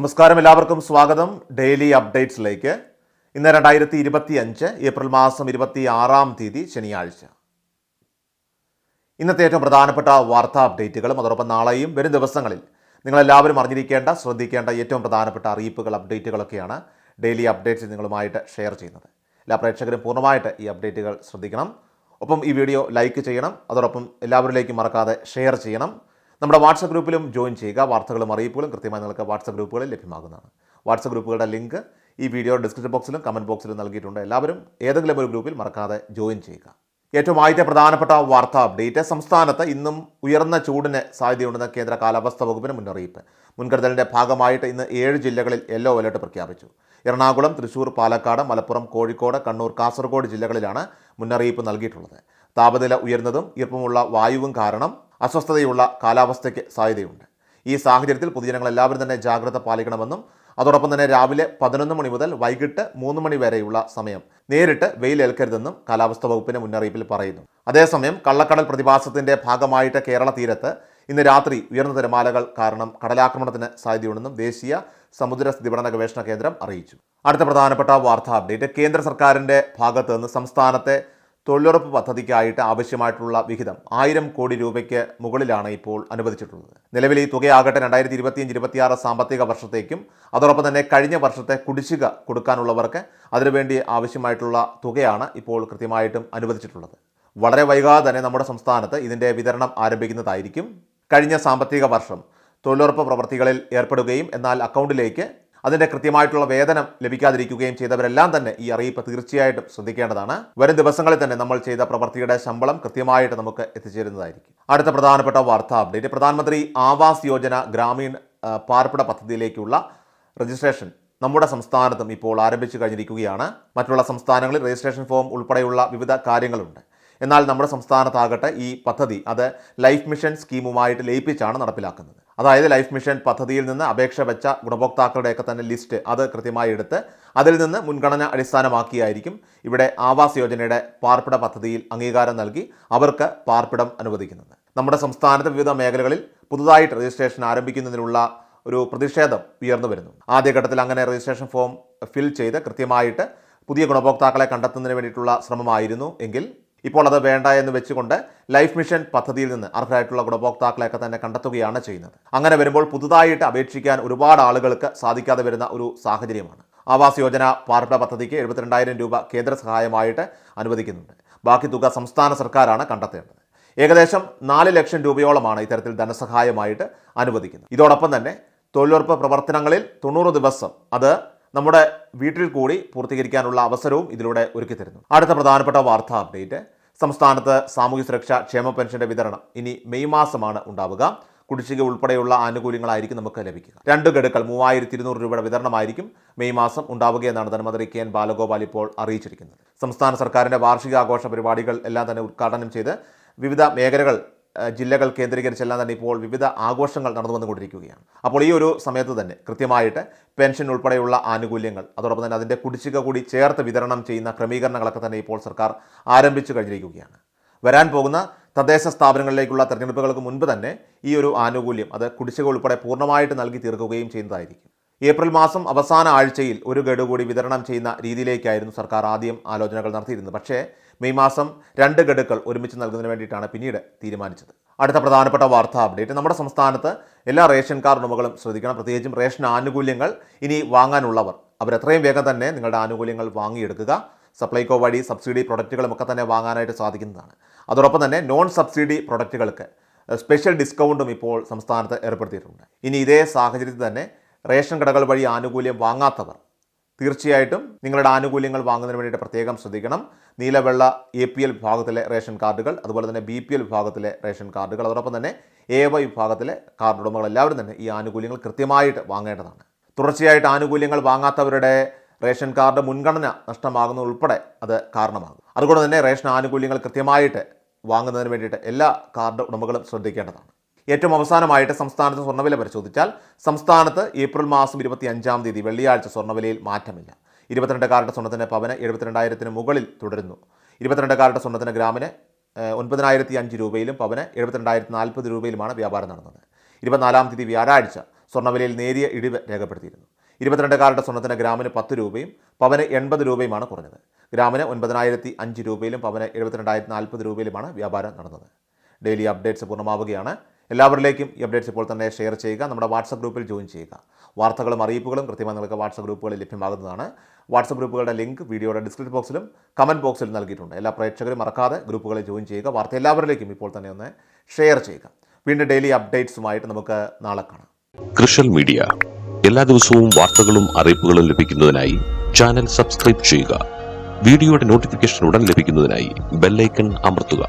നമസ്കാരം എല്ലാവർക്കും സ്വാഗതം. ഡെയിലി അപ്ഡേറ്റ്സിലേക്ക്. ഇന്ന് രണ്ടായിരത്തി ഇരുപത്തി അഞ്ച് ഏപ്രിൽ മാസം ഇരുപത്തി ആറാം തീയതി ശനിയാഴ്ച. ഇന്നത്തെ ഏറ്റവും പ്രധാനപ്പെട്ട വാർത്താ അപ്ഡേറ്റുകളും അതോടൊപ്പം നാളെയും വരും ദിവസങ്ങളിൽ നിങ്ങളെല്ലാവരും അറിഞ്ഞിരിക്കേണ്ട ശ്രദ്ധിക്കേണ്ട ഏറ്റവും പ്രധാനപ്പെട്ട അറിയിപ്പുകൾ അപ്ഡേറ്റുകളൊക്കെയാണ് ഡെയിലി അപ്ഡേറ്റ്സ് നിങ്ങളുമായിട്ട് ഷെയർ ചെയ്യുന്നത്. എല്ലാ പ്രേക്ഷകരും പൂർണമായിട്ട് ഈ അപ്ഡേറ്റുകൾ ശ്രദ്ധിക്കണം. ഒപ്പം ഈ വീഡിയോ ലൈക്ക് ചെയ്യണം. അതോടൊപ്പം എല്ലാവരിലേക്കും മറക്കാതെ ഷെയർ ചെയ്യണം. നമ്മുടെ വാട്സപ്പ് ഗ്രൂപ്പിലും ജോയിൻ ചെയ്യുക. വാർത്തകളും അറിയിപ്പുകളും കൃത്യമായി നിങ്ങൾക്ക് വാട്സപ്പ് ഗ്രൂപ്പുകളിൽ ലഭ്യമാകുന്നതാണ്. വാട്സപ്പ് ഗ്രൂപ്പുകളുടെ ലിങ്ക് ഈ വീഡിയോ ഡിസ്ക്രിപ്ഷൻ ബോക്സിലും കമന്റ് ബോക്സിലും നൽകിയിട്ടുണ്ട്. എല്ലാവരും ഏതെങ്കിലും ഒരു ഗ്രൂപ്പിൽ മറക്കാതെ ജോയിൻ ചെയ്യുക. ഏറ്റവും ആദ്യത്തെ പ്രധാനപ്പെട്ട വാർത്താ അപ്ഡേറ്റ് സംസ്ഥാനത്ത് ഇന്നും ഉയർന്ന ചൂടിന് സാധ്യതയുണ്ടെന്ന് കേന്ദ്ര കാലാവസ്ഥാ വകുപ്പിന് മുന്നറിയിപ്പ്. മുൻകരുതലിന്റെ ഭാഗമായിട്ട് ഇന്ന് ഏഴ് ജില്ലകളിൽ യെല്ലോ അലർട്ട് പ്രഖ്യാപിച്ചു. എറണാകുളം തൃശൂർ പാലക്കാട് മലപ്പുറം കോഴിക്കോട് കണ്ണൂർ കാസർഗോഡ് ജില്ലകളിലാണ് മുന്നറിയിപ്പ് നൽകിയിട്ടുള്ളത്. താപനില ഉയർന്നതും ഈർപ്പമുള്ള വായുവും കാരണം അസ്വസ്ഥതയുള്ള കാലാവസ്ഥയ്ക്ക് സാധ്യതയുണ്ട്. ഈ സാഹചര്യത്തിൽ പൊതുജനങ്ങൾ എല്ലാവരും തന്നെ ജാഗ്രത പാലിക്കണമെന്നും അതോടൊപ്പം തന്നെ രാവിലെ പതിനൊന്ന് മണി മുതൽ വൈകിട്ട് മൂന്ന് മണി വരെയുള്ള സമയം നേരിട്ട് വെയിലേൽക്കരുതെന്നും കാലാവസ്ഥാ വകുപ്പിന്റെ മുന്നറിയിപ്പിൽ പറയുന്നു. അതേസമയം കള്ളക്കടൽ പ്രതിഭാസത്തിന്റെ ഭാഗമായിട്ട് കേരള തീരത്ത് ഇന്ന് രാത്രി ഉയർന്ന തിരമാലകൾ കാരണം കടലാക്രമണത്തിന് സാധ്യതയുണ്ടെന്നും ദേശീയ സമുദ്ര സ്ഥിതിപഠന ഗവേഷണ കേന്ദ്രം അറിയിച്ചു. അടുത്ത പ്രധാനപ്പെട്ട വാർത്താ അപ്ഡേറ്റ് കേന്ദ്ര സർക്കാരിന്റെ ഭാഗത്ത് നിന്ന് സംസ്ഥാനത്തെ തൊഴിലുറപ്പ് പദ്ധതിക്കായിട്ട് ആവശ്യമായിട്ടുള്ള വിഹിതം ആയിരം കോടി രൂപയ്ക്ക് മുകളിലാണ് ഇപ്പോൾ അനുവദിച്ചിട്ടുള്ളത്. നിലവിൽ ഈ തുകയാകട്ടെ രണ്ടായിരത്തി ഇരുപത്തിയഞ്ച് ഇരുപത്തിയാറ് സാമ്പത്തിക വർഷത്തേക്കും അതോടൊപ്പം തന്നെ കഴിഞ്ഞ വർഷത്തെ കുടിശ്ശിക കൊടുക്കാനുള്ളവർക്ക് അതിനുവേണ്ടി ആവശ്യമായിട്ടുള്ള തുകയാണ് ഇപ്പോൾ കൃത്യമായിട്ടും അനുവദിച്ചിട്ടുള്ളത്. വളരെ വൈകാതെ തന്നെ നമ്മുടെ സംസ്ഥാനത്ത് ഇതിന്റെ വിതരണം ആരംഭിക്കുന്നതായിരിക്കും. കഴിഞ്ഞ സാമ്പത്തിക വർഷം തൊഴിലുറപ്പ് പ്രവർത്തികളിൽ ഏർപ്പെടുകയും എന്നാൽ അക്കൗണ്ടിലേക്ക് അതിന്റെ കൃത്യമായിട്ടുള്ള വേതനം ലഭിക്കാതിരിക്കുകയും ചെയ്തവരെല്ലാം തന്നെ ഈ അറിയിപ്പ് തീർച്ചയായിട്ടും ശ്രദ്ധിക്കേണ്ടതാണ്. വരും ദിവസങ്ങളിൽ തന്നെ നമ്മൾ ചെയ്ത പ്രവൃത്തിയുടെ ശമ്പളം കൃത്യമായിട്ട് നമുക്ക് എത്തിച്ചേരുന്നതായിരിക്കും. അടുത്ത പ്രധാനപ്പെട്ട വാർത്താ അപ്ഡേറ്റ് പ്രധാനമന്ത്രി ആവാസ് യോജന ഗ്രാമീൺ പാർപ്പിട പദ്ധതിയിലേക്കുള്ള രജിസ്ട്രേഷൻ നമ്മുടെ സംസ്ഥാനത്തും ഇപ്പോൾ ആരംഭിച്ചു കഴിഞ്ഞിരിക്കുകയാണ്. മറ്റുള്ള സംസ്ഥാനങ്ങളിൽ രജിസ്ട്രേഷൻ ഫോം ഉൾപ്പെടെയുള്ള വിവിധ കാര്യങ്ങളുണ്ട്. എന്നാൽ നമ്മുടെ സംസ്ഥാനത്താകട്ടെ ഈ പദ്ധതി അത് ലൈഫ് മിഷൻ സ്കീമുമായിട്ട് ലയിപ്പിച്ചാണ് നടപ്പിലാക്കുന്നത്. അതായത് ലൈഫ് മിഷൻ പദ്ധതിയിൽ നിന്ന് അപേക്ഷ വെച്ച ഗുണഭോക്താക്കളുടെയൊക്കെ തന്നെ ലിസ്റ്റ് അത് കൃത്യമായി എടുത്ത് അതിൽ നിന്ന് മുൻഗണന അടിസ്ഥാനമാക്കിയായിരിക്കും ഇവിടെ ആവാസ് യോജനയുടെ പാർപ്പിട പദ്ധതിയിൽ അംഗീകാരം നൽകി അവർക്ക് പാർപ്പിടം അനുവദിക്കുന്നത്. നമ്മുടെ സംസ്ഥാനത്തെ വിവിധ മേഖലകളിൽ പുതുതായിട്ട് രജിസ്ട്രേഷൻ ആരംഭിക്കുന്നതിനുള്ള ഒരു പ്രതിഷേധം ഉയർന്നു വരുന്നു. ആദ്യഘട്ടത്തിൽ അങ്ങനെ രജിസ്ട്രേഷൻ ഫോം ഫിൽ ചെയ്ത് കൃത്യമായിട്ട് പുതിയ ഗുണഭോക്താക്കളെ കണ്ടെത്തുന്നതിന് വേണ്ടിയിട്ടുള്ള ശ്രമമായിരുന്നു എങ്കിൽ ഇപ്പോൾ അത് വേണ്ട എന്ന് വെച്ചുകൊണ്ട് ലൈഫ് മിഷൻ പദ്ധതിയിൽ നിന്ന് അർഹരായിട്ടുള്ള ഗുണഭോക്താക്കളെയൊക്കെ തന്നെ കണ്ടെത്തുകയാണ് ചെയ്യുന്നത്. അങ്ങനെ വരുമ്പോൾ പുതുതായിട്ട് അപേക്ഷിക്കാൻ ഒരുപാട് ആളുകൾക്ക് സാധിക്കാതെ വരുന്ന ഒരു സാഹചര്യമാണ്. ആവാസ് യോജന പാർപ്പിട പദ്ധതിക്ക് എഴുപത്തിരണ്ടായിരം രൂപ കേന്ദ്ര സഹായമായിട്ട് അനുവദിക്കുന്നുണ്ട്. ബാക്കി തുക സംസ്ഥാന സർക്കാരാണ് കണ്ടെത്തേണ്ടത്. ഏകദേശം നാല് ലക്ഷം രൂപയോളമാണ് ഇത്തരത്തിൽ ധനസഹായമായിട്ട് അനുവദിക്കുന്നത്. ഇതോടൊപ്പം തന്നെ തൊഴിലുറപ്പ് പ്രവർത്തനങ്ങളിൽ തൊണ്ണൂറ് ദിവസം അത് നമ്മുടെ വീട്ടിൽ കൂടി പൂർത്തീകരിക്കാനുള്ള അവസരവും ഇതിലൂടെ ഒരുക്കി തരുന്നു. അടുത്ത പ്രധാനപ്പെട്ട വാർത്താ അപ്ഡേറ്റ്. സംസ്ഥാനത്ത് സാമൂഹ്യ സുരക്ഷാ ക്ഷേമ പെൻഷന്റെ വിതരണം ഇനി മെയ് മാസമാണ് ഉണ്ടാവുക. കുടിശ്ശിക ഉൾപ്പെടെയുള്ള ആനുകൂല്യങ്ങളായിരിക്കും നമുക്ക് ലഭിക്കുക. രണ്ട് ഗഡുക്കൾ മൂവായിരത്തി ഇരുന്നൂറ് രൂപയുടെ വിതരണമായിരിക്കും മെയ് മാസം ഉണ്ടാവുകയെന്നാണ് ധനമന്ത്രി കെ എൻ ബാലഗോപാൽ ഇപ്പോൾ അറിയിച്ചിരിക്കുന്നത്. സംസ്ഥാന സർക്കാരിന്റെ വാർഷികാഘോഷ പരിപാടികൾ എല്ലാം തന്നെ ഉദ്ഘാടനം ചെയ്ത് വിവിധ മേഖലകൾ ജില്ലകൾ കേന്ദ്രീകരിച്ചെല്ലാം തന്നെ ഇപ്പോൾ വിവിധ ആഘോഷങ്ങൾ നടന്നു വന്നുകൊണ്ടിരിക്കുകയാണ് അപ്പോൾ ഈ ഒരു സമയത്ത് തന്നെ കൃത്യമായിട്ട് പെൻഷൻ ഉൾപ്പെടെയുള്ള ആനുകൂല്യങ്ങൾ അതോടൊപ്പം തന്നെ അതിന്റെ കുടിശ്ശിക കൂടി ചേർത്ത് വിതരണം ചെയ്യുന്ന ക്രമീകരണങ്ങളൊക്കെ തന്നെ ഇപ്പോൾ സർക്കാർ ആരംഭിച്ചു കഴിഞ്ഞിരിക്കുകയാണ്. വരാൻ പോകുന്ന തദ്ദേശ സ്ഥാപനങ്ങളിലേക്കുള്ള തെരഞ്ഞെടുപ്പുകൾക്ക് മുൻപ് തന്നെ ഈ ഒരു ആനുകൂല്യം അത് കുടിശ്ശിക ഉൾപ്പെടെ പൂർണമായിട്ട് നൽകി തീർക്കുകയും ചെയ്യുന്നതായിരിക്കും. ഏപ്രിൽ മാസം അവസാന ആഴ്ചയിൽ ഒരു ഗഡു കൂടി വിതരണം ചെയ്യുന്ന രീതിയിലേക്കായിരുന്നു സർക്കാർ ആദ്യം ആലോചനകൾ നടത്തിയിരുന്നത്. പക്ഷേ മെയ് മാസം രണ്ട് ഗഡുക്കൾ ഒരുമിച്ച് നൽകുന്നതിന് വേണ്ടിയിട്ടാണ് പിന്നീട് തീരുമാനിച്ചത്. അടുത്ത പ്രധാനപ്പെട്ട വാർത്താ അപ്ഡേറ്റ് നമ്മുടെ സംസ്ഥാനത്ത് എല്ലാ റേഷൻ കാർഡ് ഉടമകളും ശ്രദ്ധിക്കണം. പ്രത്യേകിച്ചും റേഷൻ ആനുകൂല്യങ്ങൾ ഇനി വാങ്ങാനുള്ളവർ. അവരെത്രയും വേഗം തന്നെ നിങ്ങളുടെ ആനുകൂല്യങ്ങൾ വാങ്ങിയെടുക്കുക. സപ്ലൈകോ വഴി സബ്സിഡി പ്രൊഡക്റ്റുകളും ഒക്കെ തന്നെ വാങ്ങാനായിട്ട് സാധിക്കുന്നതാണ്. അതോടൊപ്പം തന്നെ നോൺ സബ്സിഡി പ്രൊഡക്റ്റുകൾക്ക് സ്പെഷ്യൽ ഡിസ്കൗണ്ടും ഇപ്പോൾ സംസ്ഥാനത്ത് ഏർപ്പെടുത്തിയിട്ടുണ്ട്. ഇനി ഇതേ സാഹചര്യത്തിൽ തന്നെ റേഷൻ കടകൾ വഴി ആനുകൂല്യം വാങ്ങാത്തവർ തീർച്ചയായിട്ടും നിങ്ങളുടെ ആനുകൂല്യങ്ങൾ വാങ്ങുന്നതിന് വേണ്ടിയിട്ട് പ്രത്യേകം ശ്രദ്ധിക്കണം. നീലവെള്ള എ പി എൽ വിഭാഗത്തിലെ റേഷൻ കാർഡുകൾ അതുപോലെ തന്നെ ബി പി എൽ വിഭാഗത്തിലെ റേഷൻ കാർഡുകൾ അതോടൊപ്പം തന്നെ എ വൈ വിഭാഗത്തിലെ കാർഡ് ഉടമകൾ എല്ലാവരും തന്നെ ഈ ആനുകൂല്യങ്ങൾ കൃത്യമായിട്ട് വാങ്ങേണ്ടതാണ്. തുടർച്ചയായിട്ട് ആനുകൂല്യങ്ങൾ വാങ്ങാത്തവരുടെ റേഷൻ കാർഡ് മുൻഗണന നഷ്ടമാകുന്ന ഉൾപ്പെടെ അത് കാരണമാകും. അതുകൊണ്ട് തന്നെ റേഷൻ ആനുകൂല്യങ്ങൾ കൃത്യമായിട്ട് വാങ്ങുന്നതിന് വേണ്ടിയിട്ട് എല്ലാ കാർഡ് ഉടമകളും ശ്രദ്ധിക്കേണ്ടതാണ്. ഏറ്റവും അവസാനമായിട്ട് സംസ്ഥാനത്ത് സ്വർണവില പരിശോധിച്ചാൽ സംസ്ഥാനത്ത് ഏപ്രിൽ മാസം ഇരുപത്തി അഞ്ചാം തീയതി വെള്ളിയാഴ്ച സ്വർണവിലയിൽ മാറ്റമില്ല. ഇരുപത്തിരണ്ട് കാരറ്റ് സ്വർണത്തിന് പവന് എഴുപത്തിരണ്ടായിരത്തിന് മുകളിൽ തുടരുന്നു. ഇരുപത്തിരണ്ട് കാരറ്റ് സ്വർണത്തിന് ഗ്രാമിന് ഒൻപതിനായിരത്തി അഞ്ച് രൂപയിലും പവന് എഴുപത്തിരണ്ടായിരത്തി നാൽപ്പത് രൂപയിലുമാണ് വ്യാപാരം നടന്നത്. ഇരുപത്തിനാലാം തീയതി വ്യാഴാഴ്ച സ്വർണവിലയിൽ നേരിയ ഇടിവ് രേഖപ്പെടുത്തിയിരുന്നു. ഇരുപത്തിരണ്ട് കാരറ്റ് സ്വർണത്തിന് ഗ്രാമിന് പത്ത് രൂപയും പവന് എൺപത് രൂപയുമാണ് കുറഞ്ഞത്. ഗ്രാമിന് ഒൻപതിനായിരത്തി അഞ്ച് രൂപയിലും പവന് എഴുപത്തിരണ്ടായിരത്തി നാൽപ്പത് രൂപയിലുമാണ് വ്യാപാരം നടന്നത്. ഡെയിലി അപ്ഡേറ്റ്സ് പൂർണമാവുകയാണ്. എല്ലാവരിലേക്കും ഈ അപ്ഡേറ്റ്സ് ഇപ്പോൾ തന്നെ ഷെയർ ചെയ്യുക. നമ്മുടെ വാട്സപ്പ് ഗ്രൂപ്പിൽ ജോയിൻ ചെയ്യുക. വാർത്തകളും അറിയിപ്പുകളും കൃത്യമായി നിങ്ങൾക്ക് വാട്സപ്പ് ഗ്രൂപ്പുകളിൽ ലഭ്യമാകുന്നതാണ്. വാട്സപ്പ് ഗ്രൂപ്പുകളുടെ ലിങ്ക് വീഡിയോയുടെ ഡിസ്ക്രിപ്ഷൻ ബോക്സിലും കമന്റ് ബോക്സിലും നൽകിയിട്ടുണ്ട്. എല്ലാ പ്രേക്ഷകരും മറക്കാതെ ഗ്രൂപ്പുകളിൽ ജോയിൻ ചെയ്യുക. വാർത്ത എല്ലാവരിലേക്കും ഇപ്പോൾ തന്നെ ഒന്ന് ഷെയർ ചെയ്യുക. വീണ്ടും ഡെയിലി അപ്ഡേറ്റ്സുമായിട്ട് നമുക്ക് നാളെ കാണാം. കൃഷൽ മീഡിയ എല്ലാ ദിവസവും വാർത്തകളും അറിയിപ്പുകളും ലഭിക്കുന്നതിനായി ചാനൽ സബ്സ്ക്രൈബ് ചെയ്യുക. വീഡിയോയുടെ നോട്ടിഫിക്കേഷൻ ഉടൻ ലഭിക്കുന്നതിനായി ബെല്ലൈക്കൺ അമർത്തുക.